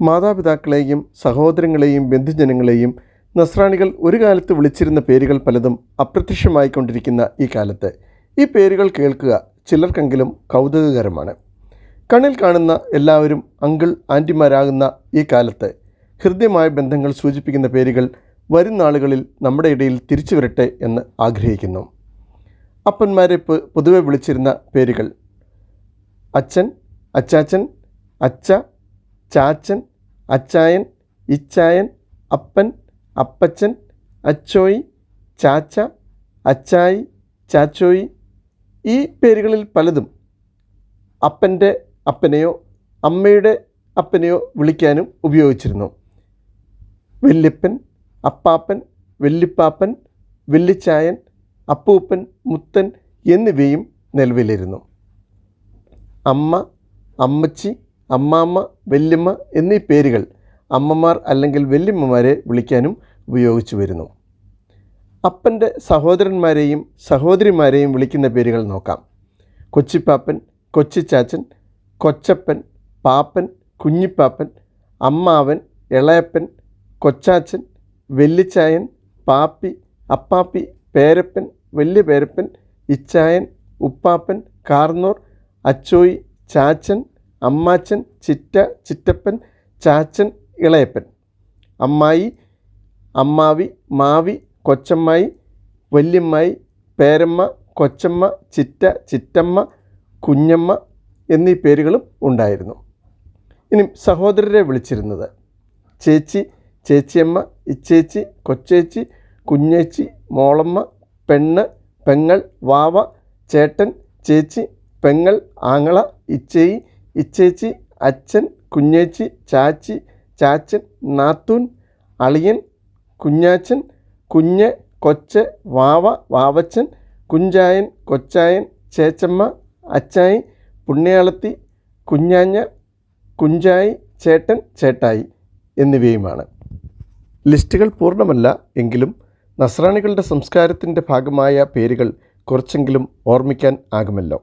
മാതാപിതാക്കളെയും സഹോദരങ്ങളെയും ബന്ധുജനങ്ങളെയും നസ്രാണികൾ ഒരു കാലത്ത് വിളിച്ചിരുന്ന പേരുകൾ പലതും അപ്രത്യക്ഷമായിക്കൊണ്ടിരിക്കുന്ന ഈ കാലത്ത്. ഈ പേരുകൾ കേൾക്കുക ചിലർക്കെങ്കിലും കൗതുകകരമാണ്. കണ്ണിൽ കാണുന്ന എല്ലാവരും അങ്കിൾ ആന്റിമാരാകുന്ന ഈ കാലത്ത് ഹൃദ്യമായ ബന്ധങ്ങൾ സൂചിപ്പിക്കുന്ന പേരുകൾ വരും നാളുകളിൽ നമ്മുടെ ഇടയിൽ തിരിച്ചു വരട്ടെ എന്ന് ആഗ്രഹിക്കുന്നു. അപ്പന്മാരെ പൊതുവെ വിളിച്ചിരുന്ന പേരുകൾ അച്ഛൻ അച്ചാച്ചൻ അച്ച ചാച്ചൻ അച്ചായൻ ഇച്ചായൻ അപ്പൻ അപ്പച്ചൻ അച്ചോയി ചാച്ച അച്ചായി ചാച്ചോയി ഈ പേരുകളിൽ പലതും അപ്പന്റെ അപ്പനെയോ അമ്മയുടെ അപ്പനെയോ വിളിക്കാനും ഉപയോഗിച്ചിരുന്നു. വല്യപ്പൻ അപ്പാപ്പൻ വെല്ലിപ്പാപ്പൻ വെല്ലിച്ചായൻ അപ്പൂപ്പൻ മുത്തൻ എന്നിവയും നിലവിലിരുന്നു. അമ്മ അമ്മച്ചി അമ്മാമ്മ വല്യമ്മ എന്നീ പേരുകൾ അമ്മമാർ അല്ലെങ്കിൽ വല്യമ്മമാരെ വിളിക്കാനും ഉപയോഗിച്ചു വരുന്നു. അപ്പന്റെ സഹോദരന്മാരെയും സഹോദരിമാരെയും വിളിക്കുന്ന പേരുകൾ നോക്കാം. കൊച്ചിപ്പാപ്പൻ കൊച്ചിച്ചാച്ചൻ കൊച്ചപ്പൻ പാപ്പൻ കുഞ്ഞിപ്പാപ്പൻ അമ്മാവൻ ഇളയപ്പൻ കൊച്ചാച്ചൻ വെല്ലിച്ചായൻ പാപ്പി അപ്പാപ്പി പേരപ്പൻ വലിയ പേരപ്പൻ ഇച്ചായൻ ഉപ്പാപ്പൻ കാർന്നോർ അച്ചോയി ചാച്ചൻ അമ്മാച്ചൻ ചിറ്റ ചിറ്റപ്പൻ ചാച്ചൻ ഇളയപ്പൻ. അമ്മായി അമ്മാവി മാവി കൊച്ചമ്മായി വല്യമ്മായി പേരമ്മ കൊച്ചമ്മ ചിറ്റ ചിറ്റമ്മ കുഞ്ഞമ്മ എന്നീ പേരുകളും ഉണ്ടായിരുന്നു. ഇനി സഹോദരരെ വിളിച്ചിരുന്നത്. ചേച്ചി ചേച്ചിയമ്മ ഇച്ചേച്ചി കൊച്ചേച്ചി കുഞ്ഞേച്ചി മോളമ്മ പെണ്ണ് പെങ്ങൾ വാവ ചേട്ടൻ ചേച്ചി പെങ്ങൾ ആങ്ങള ഇച്ചേയി ഇച്ചേച്ചി അച്ഛൻ കുഞ്ഞേച്ചി ചാച്ചി ചാച്ചൻ നാത്തൂൻ അളിയൻ കുഞ്ഞാച്ചൻ കുഞ്ഞ് കൊച്ച് വാവ വാവച്ചൻ കുഞ്ചായൻ കൊച്ചായൻ ചേച്ചമ്മ അച്ചായി പുണ്യാളത്തി കുഞ്ഞാഞ്ഞ കുഞ്ചായി ചേട്ടൻ ചേട്ടായി എന്നിവയുമാണ്. ലിസ്റ്റുകൾ പൂർണമല്ല എങ്കിലും നസ്രാണികളുടെ സംസ്കാരത്തിന്റെ ഭാഗമായ പേരുകൾ കുറച്ചെങ്കിലും ഓർമ്മിക്കാൻ ആകുമല്ലോ.